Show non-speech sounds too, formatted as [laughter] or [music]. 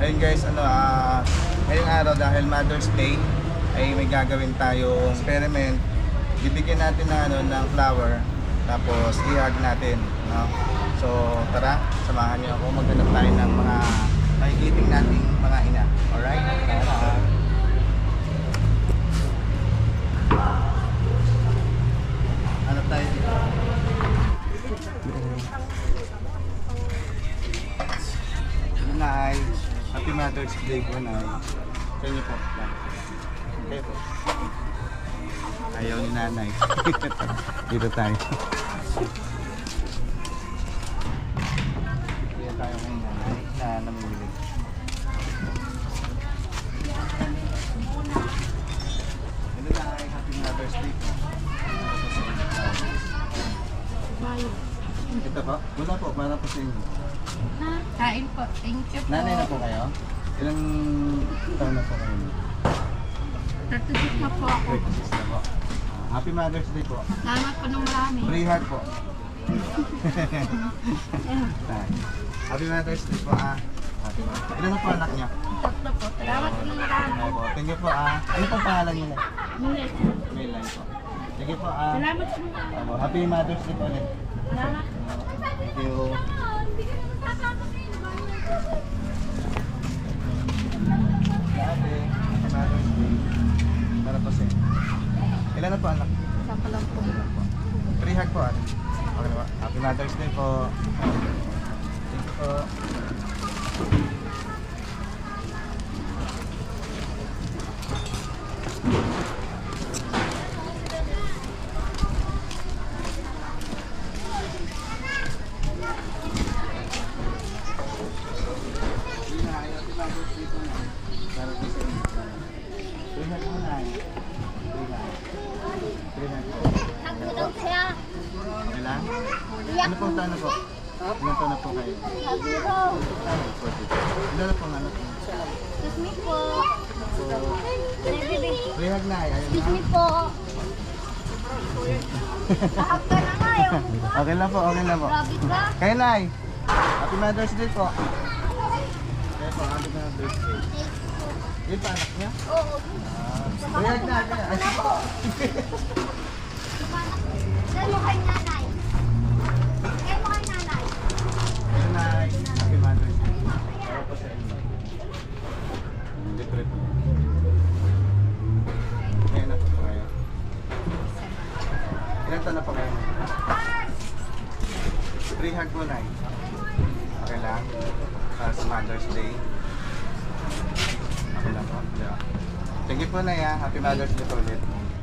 Ayun guys, ano, ah, ngayong araw dahil Mother's Day, ay may gagawin tayong experiment. Bibigyan natin ng, ano, ng flower, tapos i-hug natin. No? So, tara, samahan niyo ako. Maghanap tayo ng mga makikiting nating mga ina. Alright? Tara. Hanap tayo dito. Happy Mother's Day po, Nay. Sa inyo po. Okay po. Ayaw ni Nanay. [laughs] Dito tayo. Kaya tayo kay Nanay na namimili. Hello, Nay. Happy Mother's Day po. Ito po? Wala po, para po sa inyo. Kain po. Thank you po. Nanay na po kayo? Ilang taon na po kayo? 36 na po ako. 36 na po. Ah, Happy Mother's Day po. Salamat po ng marami. Free heart po. Tay. [laughs] Happy Mother's Day po ah. Happy Mother's Ilan na po anak niya? Tatlo po. Salamat po ng marami. Ay po. Thank you po ah. Ano pong pangalan niyo na? Mulit. Mayline po. Thank you po ah. Salamat po. ng marami. Happy Mother's Day po ulit. Salamat. Thank you. Dati, Happy Mother's Day. Para po sa inyo. Ilan na po anak? Isa pa lang po. Free hug po ate. Okay na ba? Happy Mother's Day po. Thank you po. Nagulog siya. Okay? Iyak Ano pong taon na po? Ilan taon na po kayo? Nagulog. 42. Ilan na pong ano po? Excuse me po. Hug na. Ayun excuse po. Mo ba? Okay lang po, okay lang po. Grabe ka. Nay! Happy Mother's Day po. Kaya po, Happy Mother's Day. Yun pa anak niya? Oo. Ah, free hug na. kaya. Ay, po. [laughs] Dahil mo kay nanay. Kaya mo kay nanay. Ayun, Nay. Happy Mother's Day. Para po sa inyo. Libre po. Kaya na po kayo. Ilan taon na po kayo? Free hug po, Nay. Okay lang. Para sa Mother's Day. Okay lang po. Nay. ah. Happy Mother's Day ulit.